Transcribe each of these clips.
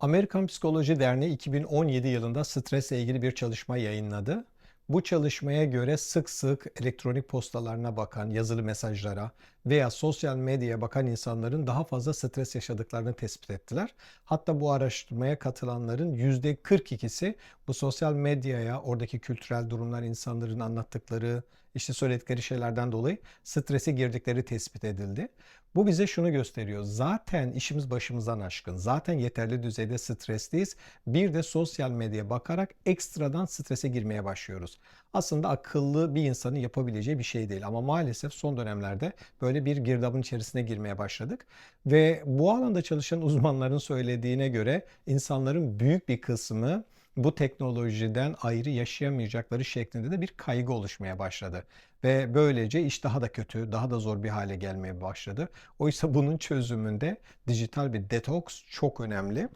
Amerikan Psikoloji Derneği 2017 yılında stresle ilgili bir çalışma yayınladı. Bu çalışmaya göre sık sık elektronik postalarına bakan, yazılı mesajlara veya sosyal medyaya bakan insanların daha fazla stres yaşadıklarını tespit ettiler. Hatta bu araştırmaya katılanların %42'si bu sosyal medyaya, oradaki kültürel durumlar, insanların anlattıkları, işte söyledikleri şeylerden dolayı strese girdikleri tespit edildi. Bu bize şunu gösteriyor. Zaten işimiz başımızdan aşkın. Zaten yeterli düzeyde stresliyiz. Bir de sosyal medyaya bakarak ekstradan strese girmeye başlıyoruz. Aslında akıllı bir insanın yapabileceği bir şey değil. Ama maalesef son dönemlerde böyle bir girdabın içerisine girmeye başladık. Ve bu alanda çalışan uzmanların söylediğine göre insanların büyük bir kısmı bu teknolojiden ayrı yaşayamayacakları şeklinde de bir kaygı oluşmaya başladı. Ve böylece iş daha da kötü, daha da zor bir hale gelmeye başladı. Oysa bunun çözümünde dijital bir detoks çok önemli.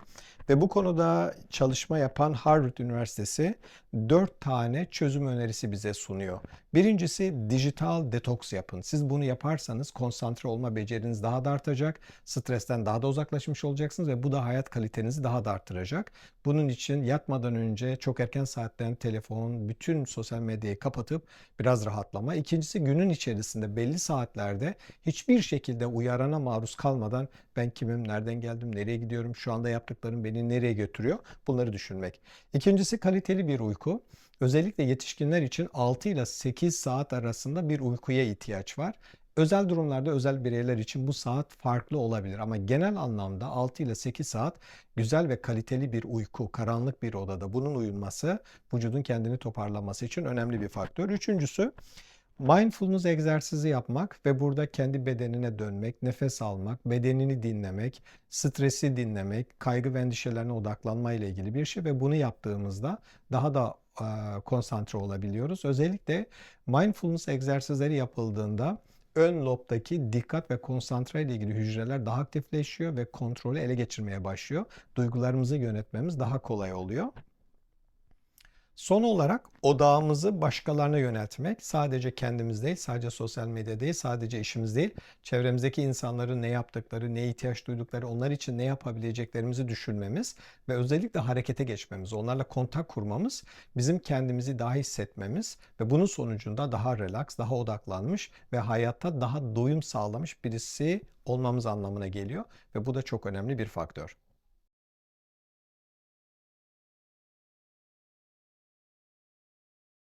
Ve bu konuda çalışma yapan Harvard Üniversitesi 4 tane çözüm önerisi bize sunuyor. Birincisi dijital detoks yapın. Siz bunu yaparsanız konsantre olma beceriniz daha da artacak. Stresten daha da uzaklaşmış olacaksınız ve bu da hayat kalitenizi daha da arttıracak. Bunun için yatmadan önce çok erken saatten telefon, bütün sosyal medyayı kapatıp biraz rahatlama. İkincisi günün içerisinde belli saatlerde hiçbir şekilde uyarana maruz kalmadan ben kimim, nereden geldim, nereye gidiyorum, şu anda yaptıklarım beni nereye götürüyor bunları düşünmek. İkincisi kaliteli bir uyku. Özellikle yetişkinler için 6 ile 8 saat arasında bir uykuya ihtiyaç var. Özel durumlarda özel bireyler için bu saat farklı olabilir ama genel anlamda 6 ile 8 saat güzel ve kaliteli bir uyku, karanlık bir odada bunun uyunması vücudun kendini toparlaması için önemli bir faktör. Üçüncüsü Mindfulness egzersizi yapmak ve burada kendi bedenine dönmek, nefes almak, bedenini dinlemek, stresi dinlemek, kaygı ve endişelerine odaklanma ile ilgili bir şey ve bunu yaptığımızda daha da e, konsantre olabiliyoruz. Özellikle mindfulness egzersizleri yapıldığında ön lobdaki dikkat ve konsantre ile ilgili hücreler daha aktifleşiyor ve kontrolü ele geçirmeye başlıyor. Duygularımızı yönetmemiz daha kolay oluyor. Son olarak odağımızı başkalarına yöneltmek. Sadece kendimiz değil, sadece sosyal medya değil, sadece işimiz değil. Çevremizdeki insanların ne yaptıkları, ne ihtiyaç duydukları, onlar için ne yapabileceklerimizi düşünmemiz ve özellikle harekete geçmemiz, onlarla kontak kurmamız bizim kendimizi daha hissetmemiz ve bunun sonucunda daha relax, daha odaklanmış ve hayatta daha doyum sağlamış birisi olmamız anlamına geliyor ve bu da çok önemli bir faktör.